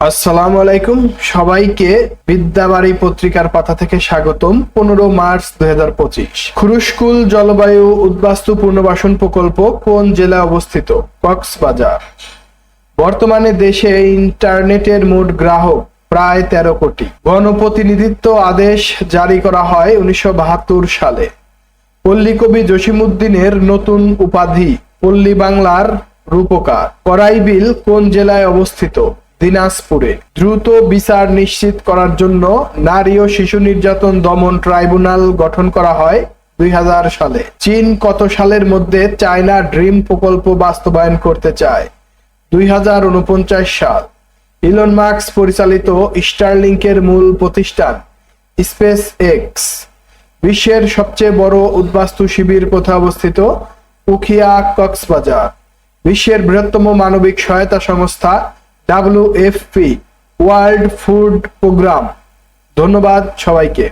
আসসালামু আলাইকুম। সবাইকে বিদ্যাবাড়ি পত্রিকার পাতা থেকে স্বাগতম পনেরো মার্চ দুই হাজার পঁচিশ। খুরুশকুল জলবায়ু উদ্বাস্তু পুনর্বাসন প্রকল্প কোন জেলায় অবস্থিত? কক্সবাজার। বর্তমানে দেশে ইন্টারনেটের মোট গ্রাহক প্রায় তেরো কোটি। গণপ্রতিনিধিত্ব আদেশ জারি করা হয় উনিশশো বাহাত্তর সালে। পল্লী কবি জসিমুদ্দিনের নতুন উপাধি, পল্লী বাংলার রূপকার। করাইবিল কোন জেলায় অবস্থিত? দিনাজপুরে দ্রুত বিচার নিশ্চিত করার জন্য নারী ও শিশু নির্যাতন দমন ট্রাইব্যুনাল গঠন করা হয় দুই হাজার সালে। চীন কত সালের মধ্যে চায়না ড্রিম প্রকল্প বাস্তবায়ন করতে চায়? দুই হাজার উনপঞ্চাশ সাল। ইলন মার্কস পরিচালিত স্টারলিংকের মূল প্রতিষ্ঠান স্পেস এক্স বিশ্বের সবচেয়ে বড় উদ্বাস্তু শিবির কোথায় অবস্থিত? উখিয়া কক্সবাজার। বিশ্বের বৃহত্তম মানবিক সহায়তা সংস্থা ডাব্লিউএফপি ওয়ার্ল্ড ফুড প্রোগ্রাম ধন্যবাদ সবাইকে।